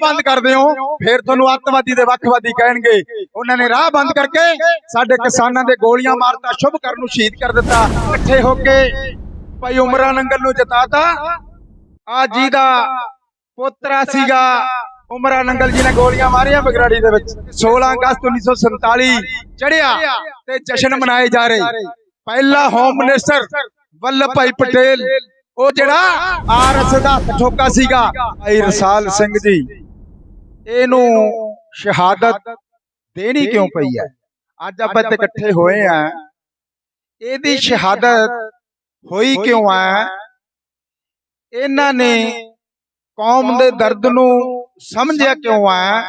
ਬੰਦ ਕਰਦੇ ਹੋ ਫਿਰ ਤੁਹਾਨੂੰ ਅੱਤਵਾਦੀ ਦੇ ਵੱਖਵਾਦੀ ਕਹਿਣਗੇ। ਉਹਨਾਂ ਨੇ ਰਾਹ ਬੰਦ ਕਰਕੇ ਸਾਡੇ ਕਿਸਾਨਾਂ ਦੇ ਗੋਲੀਆਂ ਮਾਰਤਾ, ਸ਼ੁਭ ਕਰਨ ਨੂੰ ਸ਼ਹੀਦ ਕਰ ਦਿੱਤਾ, ਇਕੱਠੇ ਹੋ ਕੇ ਭਾਈ ਉਮਰਾ ਨੰਗਲ ਨੂੰ ਜਿਤਾਤਾ। ਆ ਜੀ ਦਾ ਪੋਤਰਾ ਸੀਗਾ, ਉਮਰਾ ਨੰਗਲ ਜੀ ਨੇ ਗੋਲੀਆਂ ਮਾਰੀਆਂ ਬਗਰਾੜੀ ਦੇ ਵਿੱਚ। 16 ਅਗਸਤ 1947 ਚੜਿਆ ਤੇ ਜਸ਼ਨ ਮਨਾਏ ਜਾ ਰਹੇ। ਪਹਿਲਾ ਹੋਮ ਮਿਨਿਸਟਰ ਵੱਲਭ ਭਾਈ ਪਟੇਲ। ਉਹ ਜਿਹੜਾ ਆਰਐਸ ਦਾ ਹੱਥ ਠੋਕਾ ਸੀਗਾ, ਭਾਈ ਰਸਾਲ ਸਿੰਘ ਜੀ। ਇਹਨੂੰ ਸ਼ਹਾਦਤ ਦੇਣੀ ਕਿਉਂ ਪਈ ਹੈ? ਅੱਜ ਆਪਾਂ ਇੱਥੇ ਇਕੱਠੇ ਹੋਏ ਆ ਇਹਦੀ ਸ਼ਹਾਦਤ ਹੋਈ ਕਿਉਂ ਹੈ? ਇਹਨਾਂ ਨੇ ਕੌਮ ਦੇ ਦਰਦ ਨੂੰ ਸਮਝਿਆ ਕਿਉਂ ਹੈ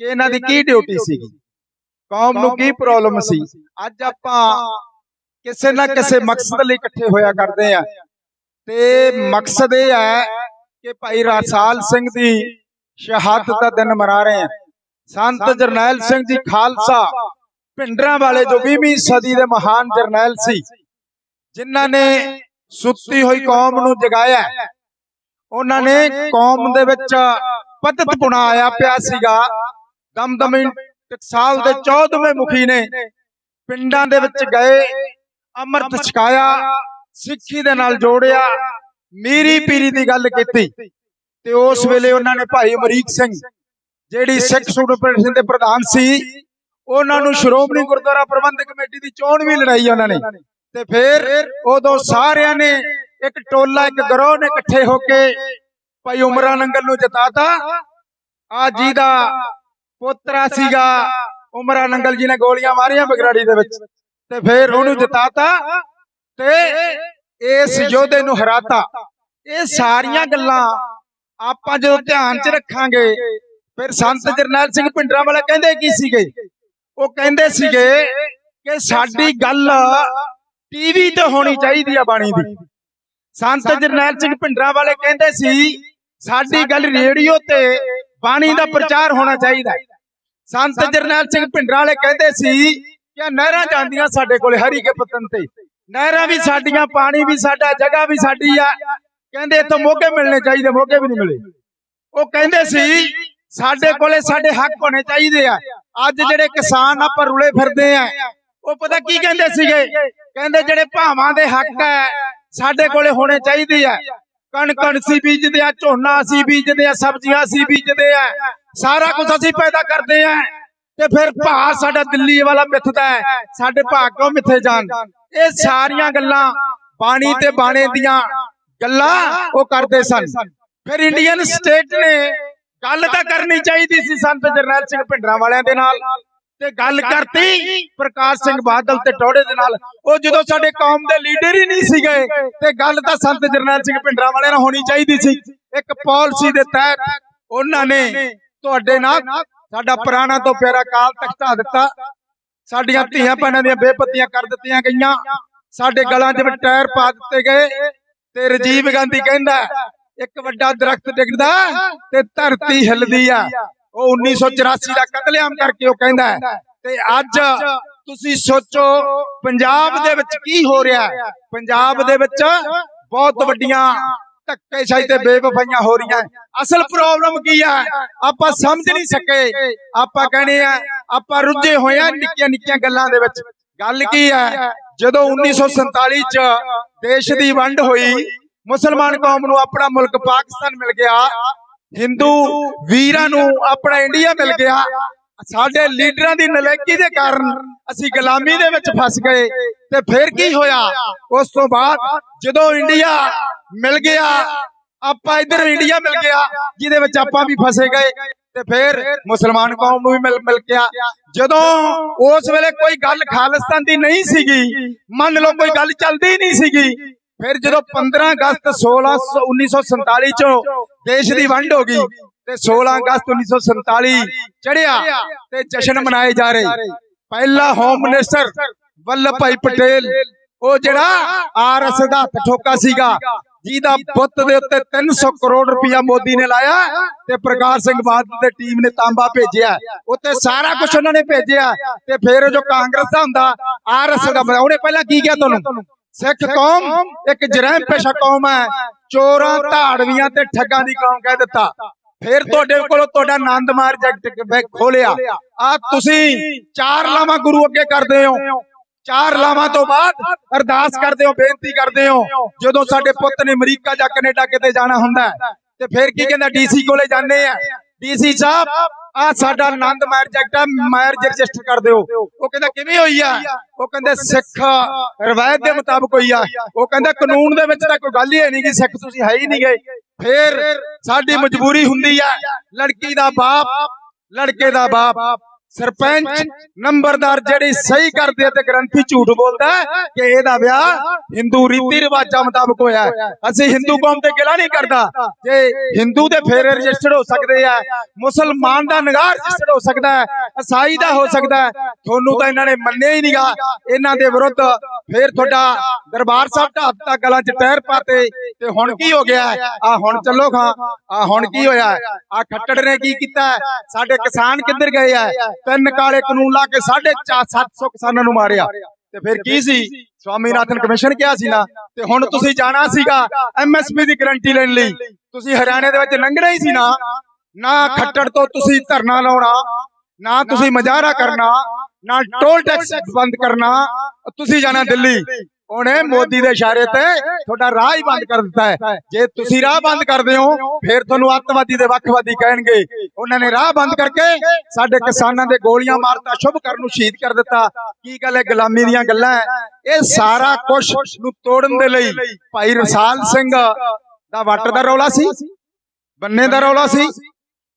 ਕਿ ਇਹਨਾਂ ਦੀ ਕੀ ਡਿਊਟੀ ਸੀਗੀ? ਕੌਮ ਨੂੰ ਕੀ ਪ੍ਰੋਬਲਮ ਸੀ? ਅੱਜ ਆਪਾਂ ਕਿਸੇ ਨਾ ਕਿਸੇ ਮਕਸਦ ਲਈ ਇਕੱਠੇ ਹੋਇਆ ਕਰਦੇ ਆ ਤੇ ਮਕਸਦ ਇਹ ਹੈ ਕਿ ਭਾਈ ਰਸਾਲ ਸਿੰਘ ਦੀ ਸ਼ਹਾਦਤ ਦਾ ਦਿਨ ਮਨਾ ਰਹੇ ਆ ਸੰਤ ਜਰਨੈਲ ਸਿੰਘ ਜੀ ਖਾਲਸਾ ਭਿੰਡਰਾਂ ਵਾਲੇ ਜੋ 20ਵੀਂ ਸਦੀ ਦੇ ਮਹਾਨ ਜਰਨੈਲ ਸੀ ਜਿਨ੍ਹਾਂ ਨੇ ਸੁੱਤੀ ਹੋਈ ਕੌਮ ਨੂੰ ਜਗਾਇਆ। ਉਹਨਾਂ ਨੇ ਕੌਮ ਦੇ ਵਿੱਚ ਪਤਤ ਪੁਣਾ ਆਇਆ ਪਿਆ ਸੀਗਾ। ਦਮਦਮੀ ਟਕਸਾਲ ਦੇ 14ਵੇਂ ਮੁਖੀ ਨੇ। ਪਿੰਡਾਂ ਦੇ ਵਿੱਚ ਗਏ ਅੰਮ੍ਰਿਤ ਛਕਾਇਆ ਸਿੱਖੀ ਦੇ ਨਾਲ ਜੋੜਿਆ ਮੀਰੀ ਪੀਰੀ ਦੀ ਗੱਲ ਕੀਤੀ। ਤੇ ਉਸ ਵੇਲੇ ਉਹਨਾਂ ਨੇ ਭਾਈ ਅਮਰੀਕ ਸਿੰਘ ਜਿਹੜੀ ਸਿੱਖ ਸੁਪਰਡੈਂਟ ਦੇ ਪ੍ਰਧਾਨ ਸੀ ਉਹਨਾਂ ਨੂੰ ਸ਼੍ਰੋਮਣੀ ਗੁਰਦੁਆਰਾ ਪ੍ਰਬੰਧਕ ਕਮੇਟੀ ਦੀ ਚੋਣ ਵੀ ਲੜਾਈ ਉਹਨਾਂ ਨੇ। ਤੇ ਫਿਰ ਉਦੋਂ ਸਾਰਿਆਂ ਨੇ ਇੱਕ ਟੋਲਾ ਇੱਕ ਗਰੋਹ ਨੇ ਇਕੱਠੇ ਹੋ ਕੇ ਭਾਈ ਉਮਰਾ ਨੰਗਲ ਨੂੰ ਜਿਤਾਤਾ। ਆ ਜੀ ਦਾ ਪੋਤਰਾ ਸੀਗਾ ਉਮਰਾ ਨੰਗਲ ਜੀ ਨੇ ਗੋਲੀਆਂ ਮਾਰੀਆਂ ਬਗਰਾੜੀ ਦੇ ਵਿੱਚ। ਤੇ ਫਿਰ ਉਹਨੂੰ ਜਿਤਾਤਾ ਤੇ ਇਸ ਯੋਧੇ ਨੂੰ ਹਰਾਤਾ। ਇਹ ਸਾਰੀਆਂ ਗੱਲਾਂ ਆਪਾਂ ਜਦੋਂ ਧਿਆਨ 'ਚ ਰੱਖਾਂਗੇ ਫਿਰ ਸੰਤ ਜਰਨੈਲ ਸਿੰਘ ਭਿੰਡਰਾਂ ਵਾਲਾ ਕਹਿੰਦੇ ਕੀ ਸੀਗੇ? ਉਹ ਕਹਿੰਦੇ ਸੀਗੇ ਕਿ ਸਾਡੀ ਗੱਲ ਟੀਵੀ ਤੇ ਹੋਣੀ ਚਾਹੀਦੀ ਆ ਬਾਣੀ ਦੀ। ਸੰਤ ਜਰਨੈਲ ਸਿੰਘ ਭਿੰਡਰਾਂ ਵਾਲੇ ਕਹਿੰਦੇ ਸੀ ਸਾਡੀ ਗੱਲ ਰੇਡੀਓ ਤੇ ਬਾਣੀ ਦਾ ਪ੍ਰਚਾਰ ਹੋਣਾ ਚਾਹੀਦਾ। ਸੰਤ ਜਰਨੈਲ ਸਿੰਘ ਭਿੰਡਰਾਂ ਵਾਲੇ ਕਹਿੰਦੇ ਸੀ ਕਿ ਨਹਿਰਾਂ ਜਾਂਦੀਆਂ ਸਾਡੇ ਕੋਲੇ ਹਰੀ ਕੇ ਪਤਨ ਤੇ। ਨਹਿਰਾਂ ਵੀ ਸਾਡੀਆਂ ਪਾਣੀ ਵੀ ਸਾਡਾ ਜਗ੍ਹਾ ਵੀ ਸਾਡੀ ਆ। ਕਹਿੰਦੇ ਇੱਥੋਂ ਮੋਗੇ ਮਿਲਣੇ ਚਾਹੀਦੇ ਮੋਗੇ ਵੀ ਨਹੀਂ ਮਿਲੇ। ਉਹ ਕਹਿੰਦੇ ਸੀ ਸਾਡੇ ਕੋਲੇ ਸਾਡੇ ਹੱਕ ਹੋਣੇ ਚਾਹੀਦੇ ਆ। ਅੱਜ ਜਿਹੜੇ ਕਿਸਾਨ ਆਪਾਂ ਰੁਲੇ ਫਿਰਦੇ ਆ ਉਹ ਪਤਾ ਕੀ ਕਹਿੰਦੇ ਸੀਗੇ? ਕਹਿੰਦੇ ਜਿਹੜੇ ਭਾਵਾਂ ਦੇ ਹੱਕ ਹੈ ਸਾਡੇ ਕੋਲੇ ਹੋਣੇ ਚਾਹੀਦੇ ਆ। ਕਣਕ ਅਸੀਂ ਬੀਜਦੇ ਆ ਝੋਨਾ ਅਸੀਂ ਬੀਜਦੇ ਆ ਸਬਜ਼ੀਆਂ ਅਸੀਂ ਬੀਜਦੇ ਆ। ਸਾਰਾ ਕੁਝ ਅਸੀਂ ਪੈਦਾ ਕਰਦੇ ਆ। ਤੇ ਫਿਰ ਭਾਅ ਸਾਡਾ ਦਿੱਲੀ ਵਾਲਾ ਮਿੱਥਦਾ ਹੈ ਸਾਡੇ ਭਾਅ ਕਿਉਂ ਮਿੱਥੇ ਜਾਣ? ਇਹ ਸਾਰੀਆਂ ਗੱਲਾਂ ਬਾਣੀ ਤੇ ਬਾਣੇ ਦੀਆਂ ਗੱਲਾਂ ਉਹ ਕਰਦੇ ਸਨ। ਫਿਰ ਇੰਡੀਅਨ ਸਟੇਟ ਨੇ ਗੱਲ ਤਾਂ ਕਰਨੀ ਚਾਹੀਦੀ ਸੀ ਸੰਤ ਜਰਨੈਲ ਸਿੰਘ ਭਿੰਡਰਾਂ ਵਾਲਿਆਂ ਦੇ ਨਾਲ ਤੇ ਗੱਲ ਕਰਤੀ ਪ੍ਰਕਾਸ਼ ਸਿੰਘ ਬਾਦਲ ਤੇ ਟੋੜੇ ਦੇ ਨਾਲ। ਉਹ ਜਦੋਂ ਸਾਡੇ ਕੌਮ ਦੇ ਲੀਡਰ ਹੀ ਨਹੀਂ ਸੀਗੇ ਤੇ ਗੱਲ ਤਾਂ ਸੰਤ ਜਰਨੈਲ ਸਿੰਘ ਭਿੰਡਰਾਂ ਵਾਲਿਆਂ ਨਾਲ ਹੋਣੀ ਚਾਹੀਦੀ ਸੀ। ਇੱਕ ਪਾਲਿਸੀ ਦੇ ਤਹਿਤ ਉਹਨਾਂ ਨੇ ਤੁਹਾਡੇ ਨਾਲ ਸਾਡਾ ਪੁਰਾਣਾ ਤੋਂ ਪਿਆਰਾ ਕਾਲ ਤੱਕ ਢਾ ਦਿੱਤਾ। ਸਾਡੀਆਂ ਧੀਆਂ ਭੈਣਾਂ ਦੀਆਂ ਬੇਪਤੀਆਂ ਕਰ ਦਿੱਤੀਆਂ ਗਈਆਂ। ਸਾਡੇ ਗਲਾਂ 'ਚ ਵੀ ਟਾਇਰ ਪਾ ਦਿੱਤੇ ਗਏ। ਤੇ ਰਜੀਵ ਗਾਂਧੀ ਕਹਿੰਦਾ, ਇੱਕ ਵੱਡਾ ਦਰਖਤ ਡਿੱਗਦਾ ਤੇ ਧਰਤੀ ਹਿਲਦੀ ਆ। ਉਹ 1984 ਦਾ ਕਤਲੇਆਮ ਕਰਕੇ ਉਹ ਕਹਿੰਦਾ ਤੇ ਅੱਜ ਤੁਸੀਂ ਸੋਚੋ, ਪੰਜਾਬ ਦੇ ਵਿੱਚ ਕੀ ਹੋ ਰਿਹਾ ਪੰਜਾਬ ਦੇ ਵਿੱਚ ਬਹੁਤ ਵੱਡੀਆਂ ਧੱਕੇਸ਼ਾਹੀ ਤੇ ਬੇਵਫਾਈਆਂ ਹੋ ਰਹੀਆਂ ਅਸਲ ਪ੍ਰੋਬਲਮ ਕੀ ਹੈ ਆਪਾਂ ਸਮਝ ਨਹੀਂ ਸਕੇ। ਆਪਾਂ ਕਹਿੰਦੇ ਆ, ਆਪਾਂ ਰੁੱਝੇ ਹੋਏ ਆ ਨਿੱਕੀਆਂ ਨਿੱਕੀਆਂ ਗੱਲਾਂ ਦੇ ਵਿੱਚ। ਗੱਲ ਕੀ ਹੈ? ਜਦੋਂ 1947 ਚ ਦੇਸ਼ ਦੀ ਵੰਡ ਹੋਈ। ਮੁਸਲਮਾਨ ਕੌਮ ਨੂੰ ਆਪਣਾ ਮੁਲਕ ਪਾਕਿਸਤਾਨ ਮਿਲ ਗਿਆ। ਹਿੰਦੂ ਵੀਰਾਂ ਨੂੰ ਆਪਣਾ ਇੰਡੀਆ ਮਿਲ ਗਿਆ। ਸਾਡੇ ਲੀਡਰਾਂ ਦੀ ਨਲੇਕੀ ਦੇ ਕਾਰਨ ਅਸੀਂ ਗੁਲਾਮੀ ਦੇ ਵਿੱਚ ਫਸ ਗਏ ਤੇ ਫਿਰ ਕੀ ਹੋਇਆ? ਉਸ ਤੋਂ ਬਾਅਦ ਜਦੋਂ ਇੰਡੀਆ ਮਿਲ ਗਿਆ, ਆਪਾਂ ਇੱਧਰ ਇੰਡੀਆ ਮਿਲ ਗਿਆ, ਜਿਹਦੇ ਵਿੱਚ ਆਪਾਂ ਵੀ ਫਸੇ ਗਏ। ਤੇ ਫਿਰ ਮੁਸਲਮਾਨ ਕੌਮ ਨੂੰ ਵੀ ਮਿਲ ਮਿਲ ਗਿਆ। ਜਦੋਂ ਉਸ ਵੇਲੇ ਕੋਈ ਗੱਲ ਖਾਲਿਸਤਾਨ ਦੀ ਨਹੀਂ ਸੀਗੀ, ਮੰਨ ਲਓ ਕੋਈ ਗੱਲ ਚੱਲਦੀ ਨਹੀਂ ਸੀਗੀ, ਫਿਰ ਜਦੋਂ 15 ਅਗਸਤ 16 1947 ਚੋਂ ਦੇਸ਼ ਦੀ ਵੰਡ ਹੋ ਗਈ, ਤੇ 16 ਅਗਸਤ 1947 ਚੜਿਆ ਤੇ ਜਸ਼ਨ ਮਨਾਏ ਜਾ ਰਹੇ। ਪਹਿਲਾ ਹੋਮ ਮਿਨਿਸਟਰ ਵੱਲਭ ਭਾਈ ਪਟੇਲ, ਉਹ ਜਿਹੜਾ ਆਰਐਸ ਦਾ ਹੱਥ ਠੋਕਾ ਸੀਗਾ ਜਿਹਦਾ ਪੁੱਤ ਦੇ ਉੱਤੇ 300 ਕਰੋੜ ਰੁਪਇਆ ਮੋਦੀ ਨੇ ਲਾਇਆ ਤੇ ਪ੍ਰਕਾਸ਼ ਸਿੰਘ ਬਾਦਲ ਦੀ ਟੀਮ ਨੇ ਤਾਂਬਾ ਭੇਜਿਆ। ਉੱਤੇ ਸਾਰਾ ਕੁਝ ਉਹਨਾਂ ਨੇ ਭੇਜਿਆ ਤੇ ਫਿਰ ਜੋ ਕਾਂਗਰਸ ਦਾ ਹੁੰਦਾ ਆਰਐਸ ਦਾ ਉਹਨੇ ਪਹਿਲਾਂ ਕੀ ਕਿਹਾ ਤੁਹਾਨੂੰ? ਸਿੱਖ ਕੌਮ ਇੱਕ ਜਰਹਿਮ ਪੇਸ਼ਾ ਕੌਮ ਹੈ, ਚੋਰਾਂ ਧਾੜਵੀਆਂ ਤੇ ਠੱਗਾਂ ਦੀ ਕੌਮ ਕਹਿ ਦਿੱਤਾ। ਫਿਰ ਤੁਹਾਡੇ ਕੋਲੋਂ ਤੁਹਾਡਾ ਆਨੰਦ ਮਾਰਜੈਕਟ ਖੋਲਿਆ ਆ ਤੁਸੀਂ ਚਾਰ ਲਾਵਾਂ ਗੁਰੂ ਅੱਗੇ ਕਰਦੇ ਹੋ। ਚਾਰ ਲਾਵਾਂ ਤੋਂ ਬਾਅਦ ਅਰਦਾਸ ਕਰਦੇ ਹੋ, ਬੇਨਤੀ ਕਰਦੇ ਹੋ, ਜਦੋਂ ਸਾਡੇ ਪੁੱਤ ਨੇ ਅਮਰੀਕਾ ਜਾਂ ਕੈਨੇਡਾ ਕਿਤੇ ਜਾਣਾ ਹੁੰਦਾ ਤੇ ਫਿਰ ਕੀ ਕਹਿੰਦਾ ਡੀਸੀ ਕੋਲੇ ਜਾਂਦੇ ਆ। ਡੀਸੀ ਸਾਹਿਬ ਆ ਸਾਡਾ ਆਨੰਦ ਮੈਰਜੈਕਟ ਹੈ ਮੈਰਿਜ ਰਜਿਸਟਰ ਕਰ ਦਿਓ। ਉਹ ਕਹਿੰਦਾ, ਕਿਵੇਂ ਹੋਈ ਆ? ਉਹ ਕਹਿੰਦੇ, ਸਿੱਖ ਰਵਾਇਤ ਦੇ ਮੁਤਾਬਕ ਹੋਈ ਆ। ਉਹ ਕਹਿੰਦਾ, ਕਾਨੂੰਨ ਦੇ ਵਿੱਚ ਤਾਂ ਕੋਈ ਗੱਲ ਹੀ ਹੈ ਨਹੀਂ ਕਿ ਸਿੱਖ ਤੁਸੀਂ ਹੈ ਹੀ ਨਹੀਂ ਗਏ। ਫੇਰ ਸਾਡੀ ਮਜਬੂਰੀ ਹੁੰਦੀ ਆ, ਲੜਕੀ ਦਾ ਬਾਪ, ਲੜਕੇ ਦਾ ਬਾਪ। ਸਰਪੰਚ ਨੰਬਰਦਾਰ ਜਿਹੜੀ ਸਹੀ ਕਰਦੇ ਤੇ ਗ੍ਰੰਥੀ ਝੂਠ ਬੋਲਦਾ ਕਿ ਇਹਦਾ ਵਿਆਹ ਹਿੰਦੂ ਰੀਤੀ ਰਿਵਾਜਾਂ ਮੁਤਾਬਕ ਹੋਇਆ ਅਸੀਂ ਹਿੰਦੂ ਕੌਮ ਤੇ ਗਿਲਾ ਨਹੀਂ ਕਰਦਾ। ਜੇ ਹਿੰਦੂ ਦੇ ਫੇਰੇ ਰਜਿਸਟਰਡ ਹੋ ਸਕਦੇ ਆ, ਮੁਸਲਮਾਨ ਦਾ ਨਿਗਾਹ ਰਜਿਸਟਰਡ ਹੋ ਸਕਦਾ ਹੈ ਈਸਾਈ ਦਾ ਹੋ ਸਕਦਾ ਤੁਹਾਨੂੰ ਤਾਂ ਇਹਨਾਂ ਨੇ ਮੰਨਿਆ ਹੀ ਨਹੀਂਗਾ ਇਹਨਾਂ ਦੇ ਵਿਰੁੱਧ ਫਿਰ ਤੁਹਾਡਾ ਦਰਬਾਰ ਸਾਹਿਬ ਢਾਬਤਾ ਗਲਾਂ 'ਚ ਟਾਇਰ ਪਾਤੇ ਤੇ ਹੁਣ ਕੀ ਹੋ ਗਿਆ ਆ ਹੁਣ ਚੱਲੋ ਖਾਂ। ਆ ਹੁਣ ਕੀ ਹੋਇਆ ਆ ਖੱਟੜ ਨੇ ਕੀ ਕੀਤਾ ਸਾਡੇ ਕਿਸਾਨ ਕਿੱਧਰ ਗਏ ਆ ਤਿੰਨ ਕਾਲੇ ਕਾਨੂੰਨ ਲਾ ਕੇ 750 ਕਿਸਾਨਾਂ ਨੂੰ ਮਾਰਿਆ। ਤੇ ਫਿਰ ਕੀ ਸੀ? ਸਵਾਮੀਨਾਥਨ ਕਮਿਸ਼ਨ ਕਿਹਾ ਸੀ ਨਾ। ਤੇ ਹੁਣ ਤੁਸੀਂ ਜਾਣਾ ਸੀਗਾ ਐਮਐਸਪੀ ਦੀ ਗਰੰਟੀ ਲੈਣ ਲਈ। ਤੁਸੀਂ ਹਰਿਆਣੇ ਦੇ ਵਿੱਚ ਲੰਘਣਾ ਹੀ ਸੀ ਨਾ। ਨਾ ਖੱਟੜ ਤੋਂ ਤੁਸੀਂ ਧਰਨਾ ਲਾਉਣਾ ਨਾ ਤੁਸੀਂ ਮਜ਼ਾਰਾ ਕਰਨਾ ਨਾ ਟੋਲ ਟੈਕਸ ਬੰਦ ਕਰਨਾ ਤੁਸੀਂ ਜਾਣਾ ਦਿੱਲੀ। ਉਹਨੇ ਮੋਦੀ ਦੇ ਇਸ਼ਾਰੇ ਤੇ ਤੁਹਾਡਾ ਰਾਹ ਹੀ ਬੰਦ ਕਰ ਦਿੱਤਾ ਹੈ। ਜੇ ਤੁਸੀਂ ਰਾਹ ਬੰਦ ਕਰਦੇ ਹੋ ਫਿਰ ਤੁਹਾਨੂੰ ਅੱਤਵਾਦੀ ਦੇ ਵੱਖਵਾਦੀ ਕਹਿਣਗੇ। ਉਹਨਾਂ ਨੇ ਰਾਹ ਬੰਦ ਕਰਕੇ ਸਾਡੇ ਕਿਸਾਨਾਂ ਦੇ ਗੋਲੀਆਂ ਮਾਰਤਾ ਸ਼ੁਭ ਕਰਨ ਨੂੰ ਸ਼ਹੀਦ ਕਰ ਦਿੱਤਾ। ਕੀ ਗੱਲ ਹੈ ਗੁਲਾਮੀ ਦੀਆਂ ਗੱਲਾਂ ਇਹ ਸਾਰਾ ਕੁਝ ਨੂੰ ਤੋੜਨ ਦੇ ਲਈ ਭਾਈ ਰਸਾਲ ਸਿੰਘ ਦਾ ਵੱਟ ਦਾ ਰੌਲਾ ਸੀ? ਬੰਨੇ ਦਾ ਰੌਲਾ ਸੀ।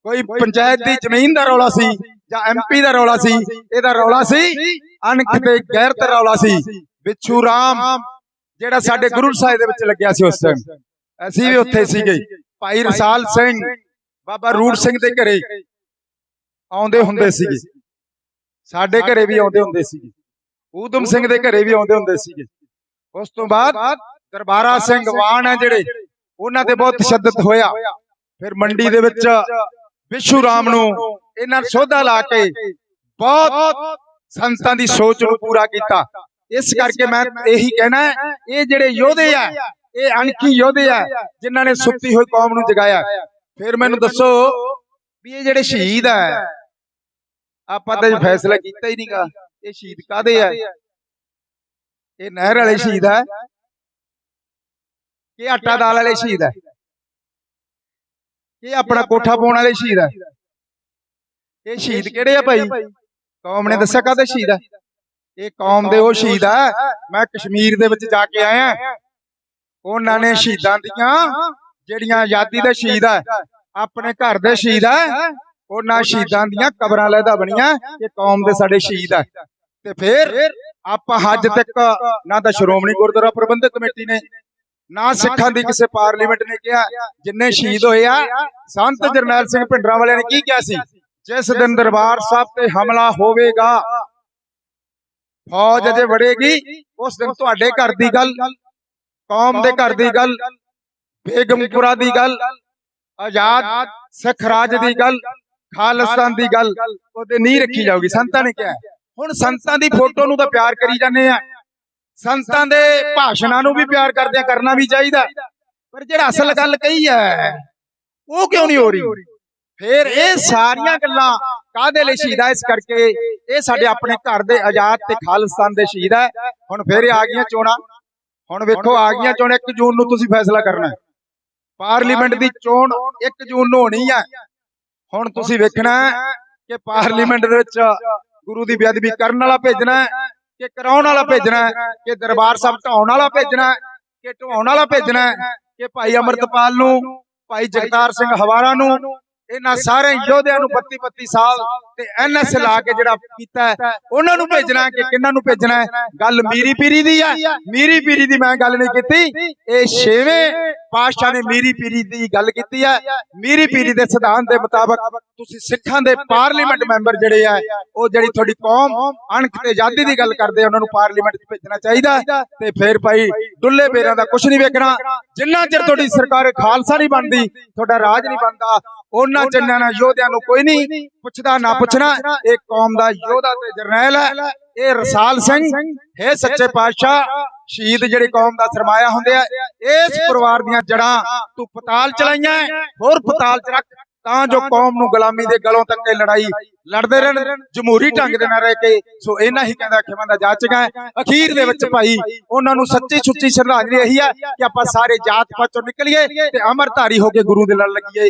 ਕੋਈ ਪੰਚਾਇਤ ਦੀ ਜ਼ਮੀਨ ਦਾ ਰੌਲਾ ਸੀ? ਜਾਂ ਐਮਪੀ ਦਾ ਰੌਲਾ ਸੀ ਇਹਦਾ ਰੌਲਾ ਸੀ ਅਣਖ ਤੇ ਗੈਰਤ ਰੌਲਾ ਸੀ ਵਿਛੂ ਰਾਮ ਜਿਹੜਾ ਸਾਡੇ ਗੁਰੂ ਸਾਹਿਬ ਦੇ ਵਿੱਚ ਲੱਗਿਆ ਸੀ ਉਸ ਟਾਈਮ ਅਸੀਂ ਵੀ ਉੱਥੇ ਸੀਗੇ। ਭਾਈ ਰਸਾਲ ਸਿੰਘ ਬਾਬਾ ਰੂੜ ਸਿੰਘ ਦੇ ਘਰੇ ਆਉਂਦੇ ਹੁੰਦੇ ਸੀਗੇ। ਸਾਡੇ ਘਰੇ ਵੀ ਆਉਂਦੇ ਹੁੰਦੇ ਸੀਗੇ। ਊਧਮ ਸਿੰਘ ਦੇ ਘਰੇ ਵੀ ਆਉਂਦੇ ਹੁੰਦੇ ਸੀਗੇ। ਉਸ ਤੋਂ ਬਾਅਦ ਦਰਬਾਰਾ ਸਿੰਘ ਵਾਣ ਹੈ ਜਿਹੜੇ ਉਹਨਾਂ ਤੇ ਬਹੁਤ ਤਸ਼ੱਦਦ ਹੋਇਆ। ਫਿਰ ਮੰਡੀ ਦੇ ਵਿੱਚ ਵਿਸ਼ੂ ਰਾਮ ਨੂੰ ਇਹਨਾਂ ਸੋਧਾ ਲਾ ਕੇ ਬਹੁਤ ਸੰਤਾਂ ਦੀ ਸੋਚ ਨੂੰ ਪੂਰਾ ਕੀਤਾ। ਇਸ ਕਰਕੇ ਮੈਂ ਇਹੀ ਕਹਿਣਾ ਇਹ ਜਿਹੜੇ ਯੋਧੇ ਆ ਇਹ ਅਣਖੀ ਯੋਧੇ ਆ ਜਿਨ੍ਹਾਂ ਨੇ ਸੁੱਤੀ ਹੋਈ ਕੌਮ ਨੂੰ ਜਗਾਇਆ। ਫਿਰ ਮੈਨੂੰ ਦੱਸੋ ਵੀ ਇਹ ਜਿਹੜੇ ਸ਼ਹੀਦ ਆ ਆਪਾਂ ਤਾਂ ਫੈਸਲਾ ਕੀਤਾ ਹੀ ਨਹੀਂਗਾ। ਇਹ ਸ਼ਹੀਦ ਕਾਦੇ ਆ? ਇਹ ਨਹਿਰ ਵਾਲੇ ਸ਼ਹੀਦ ਆ। ਇਹ ਆਟਾ ਦਾਲ ਵਾਲੇ ਸ਼ਹੀਦ ਆ। ਇਹ ਆਪਣਾ ਕੋਠਾ ਪਾਉਣ ਵਾਲੇ ਸ਼ਹੀਦ ਆ। ਇਹ ਸ਼ਹੀਦ ਕਿਹੜੇ ਆ ਭਾਈ? ਕੌਮ ਨੇ ਦੱਸਿਆ ਕਾਦੇ ਸ਼ਹੀਦ ਆ? ਇਹ ਕੌਮ ਦੇ ਉਹ ਸ਼ਹੀਦ ਆ। ਮੈਂ ਕਸ਼ਮੀਰ ਦੇ ਵਿੱਚ ਜਾ ਕੇ ਆਇਆ। ਉਹਨਾਂ ਨੇ ਸ਼ਹੀਦਾਂ ਦੀਆਂ ਜਿਹੜੀਆਂ ਆਜ਼ਾਦੀ ਦੇ ਸ਼ਹੀਦ ਆ ਆਪਣੇ ਘਰ ਦੇ ਸ਼ਹੀਦ ਆ ਉਹਨਾਂ ਸ਼ਹੀਦਾਂ ਦੀਆਂ ਕਬਰਾਂ ਲੈਦਾ ਬਣੀਆਂ ਇਹ ਕੌਮ ਦੇ ਸਾਡੇ ਸ਼ਹੀਦ ਆ। ਤੇ ਫਿਰ ਆਪਾਂ ਹੱਜ ਤੱਕ ਨਾ ਤਾਂ ਸ਼੍ਰੋਮਣੀ ਗੁਰਦੁਆਰਾ ਪ੍ਰਬੰਧਕ ਕਮੇਟੀ ਨੇ ਨਾ ਸਿੱਖਾਂ ਦੀ ਕਿਸੇ ਪਾਰਲੀਮੈਂਟ ਨੇ ਕਿਹਾ ਜਿੰਨੇ ਸ਼ਹੀਦ ਹੋਏ ਆ ਸੰਤ ਜਰਨੈਲ ਸਿੰਘ ਭਿੰਡਰਾਂ ਵਾਲਿਆਂ ਨੇ ਕੀ ਕਿਹਾ ਸੀ? ਜਿਸ ਦਿਨ ਦਰਬਾਰ ਸਾਹਿਬ ਤੇ ਹਮਲਾ ਹੋਵੇਗਾ, ਫੌਜ ਅਜੇ ਵੜੇਗੀ, ਉਸ ਦਿਨ ਤੁਹਾਡੇ ਘਰ ਦੀ ਗੱਲ, ਕੌਮ ਦੇ ਘਰ ਦੀ ਗੱਲ, ਬੇਗਮਪੁਰਾ ਦੀ ਗੱਲ, ਆਜ਼ਾਦ ਸਿੱਖ ਰਾਜ ਦੀ ਗੱਲ, ਖਾਲਿਸਤਾਨ ਦੀ ਗੱਲ, ਉਹਦੇ ਨਹੀਂ ਰੱਖੀ ਜਾਊਗੀ। ਸੰਤਾਂ ਨੇ ਕਿਹਾ ਹੁਣ ਸੰਤਾਂ ਦੀ ਫੋਟੋ ਨੂੰ ਤਾਂ ਪਿਆਰ ਕਰੀ ਜਾਂਦੇ ਆ। ਸੰਤਾਂ ਦੇ ਭਾਸ਼ਣਾਂ ਨੂੰ ਵੀ ਪਿਆਰ ਕਰਦੇ ਆ, ਕਰਨਾ ਵੀ ਚਾਹੀਦਾ। ਪਰ ਜਿਹੜਾ ਅਸਲ ਗੱਲ ਕਹੀ ਹੈ, ਉਹ ਕਿਉਂ ਨਹੀਂ ਹੋ ਰਹੀ? ਫਿਰ ਇਹ ਸਾਰੀਆਂ ਗੱਲਾਂ ਕਾਦੇ ਲਈ ਸ਼ਹੀਦ ਆ? ਇਸ ਕਰਕੇ ਇਹ ਸਾਡੇ ਆਪਣੇ ਘਰ ਦੇ ਆਜ਼ਾਦ ਤੇ ਖਾਲਿਸਤਾਨ ਦੇ ਸ਼ਹੀਦ ਹੈ ਹੁਣ ਫਿਰ ਆ ਗਈਆਂ ਚੋਣਾਂ। ਹੁਣ ਵੇਖੋ ਆ ਗਈਆਂ ਚੋਣ 1 ਜੂਨ ਨੂੰ ਤੁਸੀਂ ਫੈਸਲਾ ਕਰਨਾ ਹੈ। ਪਾਰਲੀਮੈਂਟ ਦੀ ਚੋਣ 1 ਜੂਨ ਨੂੰ ਹੋਣੀ ਹੈ ਹੁਣ ਤੁਸੀਂ ਵੇਖਣਾ ਕਿ ਪਾਰਲੀਮੈਂਟ ਦੇ ਵਿੱਚ ਗੁਰੂ ਦੀ ਬੇਅਦਬੀ ਕਰਨ ਵਾਲਾ ਭੇਜਣਾ ਹੈ ਕਿ ਕਰਾਉਣ ਵਾਲਾ ਭੇਜਣਾ ਹੈ ਕਿ ਦਰਬਾਰ ਸਾਹਿਬ ਢਾਉਣ ਵਾਲਾ ਭੇਜਣਾ ਹੈ ਕਿ ਢਵਾਉਣ ਵਾਲਾ ਭੇਜਣਾ ਹੈ ਕਿ ਭਾਈ ਅਮਰਤਪਾਲ ਨੂੰ ਭਾਈ ਜਗਤਾਰ ਸਿੰਘ ਹਵਾਰਾ ਨੂੰ ਇਹਨਾਂ ਸਾਰੇ ਯੋਧਿਆਂ ਨੂੰ 32 32 ਸਾਲ ਤੇ ਐਨਐਸ ਲਾ ਕੇ ਜਿਹੜਾ ਕੀਤਾ ਉਹਨਾਂ ਨੂੰ ਭੇਜਣਾ ਕਿ ਕਿੰਨਾਂ ਨੂੰ ਭੇਜਣਾ ਹੈ? ਗੱਲ ਮੀਰੀ ਪੀਰੀ ਦੀ ਹੈ। ਮੀਰੀ ਪੀਰੀ ਦੀ ਮੈਂ ਗੱਲ ਨਹੀਂ ਕੀਤੀ। ਇਹ ਛੇਵੇਂ ਪਾਤਸ਼ਾਹ ਨੇ ਮੀਰੀ ਪੀਰੀ ਦੀ ਗੱਲ ਕੀਤੀ ਹੈ। ਮੀਰੀ ਪੀਰੀ ਦੇ ਸਿਧਾਂਤ ਦੇ ਮੁਤਾਬਕ ਤੁਸੀਂ ਸਿੱਖਾਂ ਦੇ ਪਾਰਲੀਮੈਂਟ ਮੈਂਬਰ ਜਿਹੜੇ ਆ ਉਹ ਜਿਹੜੀ ਤੁਹਾਡੀ ਕੌਮ ਅਣਖ ਤੇ ਆਜ਼ਾਦੀ ਦੀ ਗੱਲ ਕਰਦੇ ਉਹਨਾਂ ਨੂੰ ਪਾਰਲੀਮੈਂਟ 'ਚ ਭੇਜਣਾ ਚਾਹੀਦਾ। ਤੇ ਫਿਰ ਭਾਈ ਡੁੱਲੇ ਬੇਰਾਂ ਦਾ ਕੁਝ ਨਹੀਂ ਵੇਖਣਾ। ਜਿੰਨਾ ਚਿਰ ਤੁਹਾਡੀ ਸਰਕਾਰ ਖਾਲਸਾ ਨਹੀਂ ਬਣਦੀ ਤੁਹਾਡਾ ਰਾਜ ਨਹੀਂ ਬਣਦਾ ਉਹਨਾਂ ਚੰਨਾਂ ਨਾਲ ਯੋਧਿਆਂ ਨੂੰ ਕੋਈ ਨਹੀਂ ਪੁੱਛਦਾ ਨਾ ਪੁੱਛਣਾ ਇਹ ਕੌਮ ਦਾ ਯੋਧਾ ਤੇ ਜਰਨੈਲ ਹੈ। ਇਹ ਰਸਾਲ ਸਿੰਘ ਹੈ ਸੱਚੇ ਪਾਤਸ਼ਾਹ ਸ਼ਹੀਦ ਜਿਹੜੇ ਕੌਮ ਦਾ ਸਰਮਾਇਆ ਹੁੰਦੇ ਆ ਇਸ ਪਰਿਵਾਰ ਦੀਆਂ ਜੜਾਂ ਤੂੰ ਪਤਾਲ ਚਲਾਈਆਂ ਹੋਰ ਪਤਾਲ ਚ ਰੱਖ ਤਾਂ ਜੋ ਕੌਮ ਨੂੰ ਗੁਲਾਮੀ ਦੇ ਗਲੋਂ ਤੱਕ ਇਹ ਲੜਾਈ ਲੜਦੇ ਰਹਿਣ ਜਮਹੂਰੀ ਢੰਗ ਦੇ ਨਾਲ ਰਹਿ ਕੇ ਸੋ ਇਹਨਾਂ ਹੀ ਕਹਿੰਦਾ ਖਿਮਾਂ ਦਾ ਜਾਚਗਾ ਹੈ। ਅਖੀਰ ਦੇ ਵਿੱਚ ਭਾਈ ਉਹਨਾਂ ਨੂੰ ਸੱਚੀ ਸੁੱਚੀ ਸ਼ਰਧਾਂਜਲੀ ਇਹੀ ਹੈ ਕਿ ਆਪਾਂ ਸਾਰੇ ਜਾਤ ਪਾਤ ਚੋਂ ਨਿਕਲੀਏ ਤੇ ਅਮਰਧਾਰੀ ਹੋ ਕੇ ਗੁਰੂ ਦੇ ਲੜ ਲੱਗੀਏ